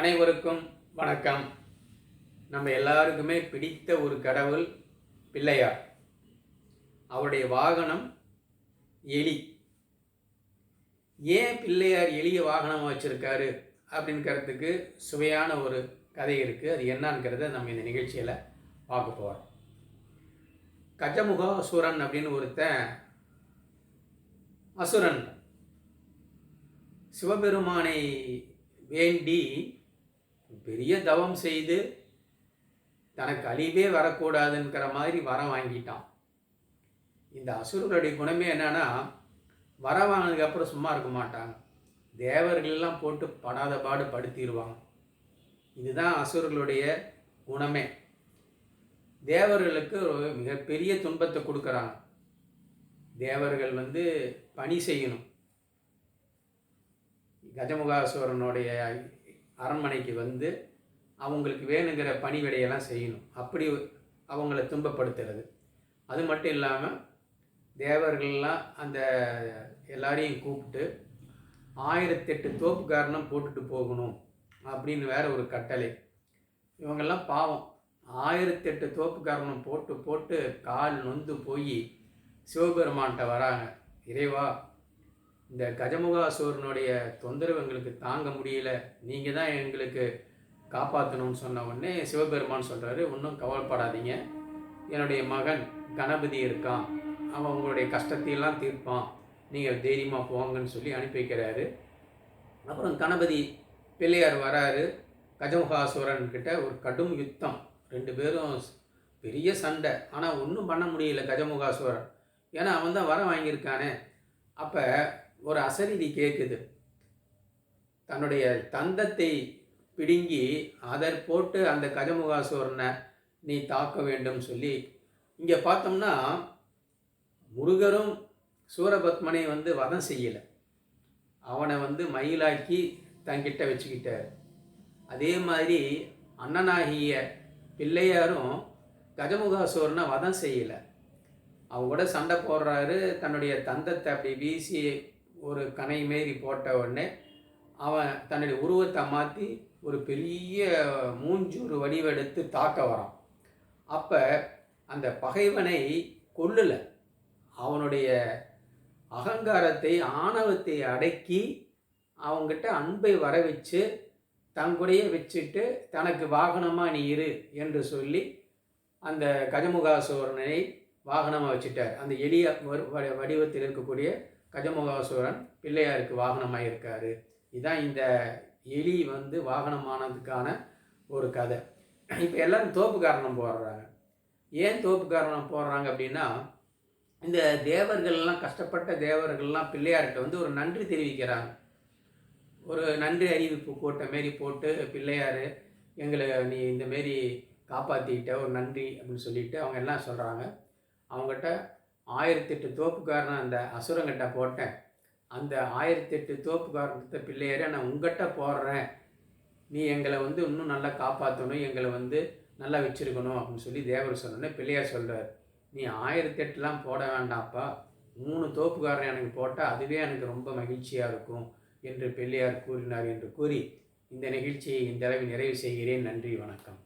அனைவருக்கும் வணக்கம். நம்ம எல்லாருக்குமே பிடித்த ஒரு கடவுள் பிள்ளையார் அவருடைய வாகனம் எலி. ஏன் பிள்ளையார் எளிய வாகனம் வச்சுருக்காரு அப்படிங்கிறதுக்கு சுவையான ஒரு கதை இருக்குது அது என்னங்கிறத நம்ம இந்த நிகழ்ச்சியில் பார்க்க போகிறோம் கஜமுகாசுரன் அப்படின்னு ஒருத்தன் அசுரன் சிவபெருமானை வேண்டி பெரிய தவம் செய்து தனக்கு அழிவே வரக்கூடாதுங்கிற மாதிரி வரம் வாங்கிட்டான். இந்த அசுரருடைய குணமே என்னன்னா வரம் வாங்கினதுக்கப்புறம் சும்மா இருக்க மாட்டாங்க. தேவர்களெல்லாம் போட்டு படாத பாடு படுத்திடுவாங்க இதுதான் அசுரர்களுடைய குணமே. தேவர்களுக்கு மிகப்பெரிய துன்பத்தை கொடுக்குறாங்க. தேவர்கள் வந்து பணி செய்யணும். கஜமுகாசுவரனுடைய அரண்மனைக்கு வந்து அவங்களுக்கு வேணுங்கிற பணிவிடையெல்லாம் செய்யணும். அப்படி அவங்கள துன்பப்படுத்துறது. அது மட்டும் இல்லாமல் தேவர்கள்லாம் அந்த எல்லாரையும் கூப்பிட்டு ஆயிரத்தெட்டு தோப்புக்காரணம் போட்டுட்டு போகணும் அப்படின்னு வேற ஒரு கட்டளை. இவங்கெல்லாம் பாவம். ஆயிரத்தெட்டு தோப்புக்காரணம் போட்டு போட்டு கால் நொந்து போய் சிவபெருமான்கிட்ட வராங்க. இறைவா இந்த கஜமுகாசூரனுடைய தொந்தரவு எங்களுக்கு தாங்க முடியல. நீங்கள் தான் எங்களுக்கு காப்பாற்றணும்னு சொன்ன உடனே சிவபெருமான் சொல்கிறாரு ஒன்றும் கவலைப்படாதீங்க. என்னுடைய மகன் கணபதி இருக்கான். அவன் உங்களுடைய கஷ்டத்தையெல்லாம் தீர்ப்பான். நீங்கள் தைரியமாக போங்கன்னு சொல்லி அனுப்பி வைக்கிறாரு. அப்புறம் கணபதி பிள்ளையார் வராரு. கஜமுகாசுரன் கிட்ட ஒரு கடும் யுத்தம். ரெண்டு பேரும் பெரிய சண்டை. ஆனால் ஒன்றும் பண்ண முடியல கஜமுகாசுரன் ஏன்னா அவன் தான் வரம் வாங்கியிருக்கானே. அப்போ ஒரு அசரிதி கேட்குது தன்னுடைய தந்தத்தை பிடுங்கி அதை போட்டு அந்த கஜமுகாசுரனை நீ தாக்க வேண்டும் சொல்லி இங்கே பார்த்தோம்னா முருகரும் சூரபத்மனை வந்து வதம் செய்யலை. அவனை வந்து மயிலாக்கி தங்கிட்ட வச்சுக்கிட்டார். அதே மாதிரி அண்ணனாகிய பிள்ளையாரும் கஜமுகாசுரனை வதம் செய்யலை. அவங்க கூட சண்டை போடுறாரு தன்னுடைய தந்தத்தை அப்படி வீசி ஒரு கனை மாரி போட்ட உடனே அவன் தன்னுடைய உருவத்தை மாற்றி ஒரு பெரிய மூஞ்சூறு வடிவெடுத்து தாக்க வரான். அப்போ அந்த பகைவனை கொல்லலை. அவனுடைய அகங்காரத்தை ஆணவத்தை அடக்கி அவங்ககிட்ட அன்பை வர வச்சு தங்குடைய வச்சுட்டு தனக்கு வாகனமாக நீ இரு என்று சொல்லி அந்த கஜமுகாசோரனை வாகனமாக வச்சுட்டார். அந்த எளிய வடிவத்தில் இருக்கக்கூடிய கஜமுகாசுரன் பிள்ளையாருக்கு வாகனமாக இருக்கார். இதுதான் இந்த எலி வந்து வாகனமானதுக்கான ஒரு கதை. இப்போ எல்லோரும் தோப்பு காரணம் போடுறாங்க. ஏன் தோப்பு காரணம் போடுறாங்க அப்படின்னா இந்த தேவர்கள்லாம் கஷ்டப்பட்ட தேவர்கள்லாம் பிள்ளையார்கிட்ட வந்து ஒரு நன்றி தெரிவிக்கிறாங்க. ஒரு நன்றி அறிவிப்பு போட்ட மாரி போட்டு பிள்ளையார் எங்களை நீ இந்த மாரி காப்பாற்றிக்கிட்ட ஒரு நன்றி அப்படின்னு சொல்லிட்டு அவங்க எல்லாம் சொல்கிறாங்க அவங்ககிட்ட ஆயிரத்தெட்டு தோப்புக்காரன் அந்த அசுரங்கிட்ட போட்டேன். அந்த ஆயிரத்தெட்டு தோப்புக்காரத்தை பிள்ளையாரே நான் உங்ககிட்ட போடுறேன். நீ எங்களை வந்து இன்னும் நல்லா காப்பாற்றணும் எங்களை வந்து நல்லா வச்சுருக்கணும் அப்படின்னு சொல்லி தேவர் சொன்னோன்னே பிள்ளையார் சொல்கிறார் நீ ஆயிரத்தெட்டுலாம் போட வேண்டாம்ப்பா. மூணு தோப்புக்காரன் எனக்கு போட்டால் அதுவே எனக்கு ரொம்ப மகிழ்ச்சியாக இருக்கும் என்று பிள்ளையார் கூறினார் என்று கூறி இந்த நிகழ்ச்சியை இந்த அளவில் நிறைவு செய்கிறேன். நன்றி வணக்கம்.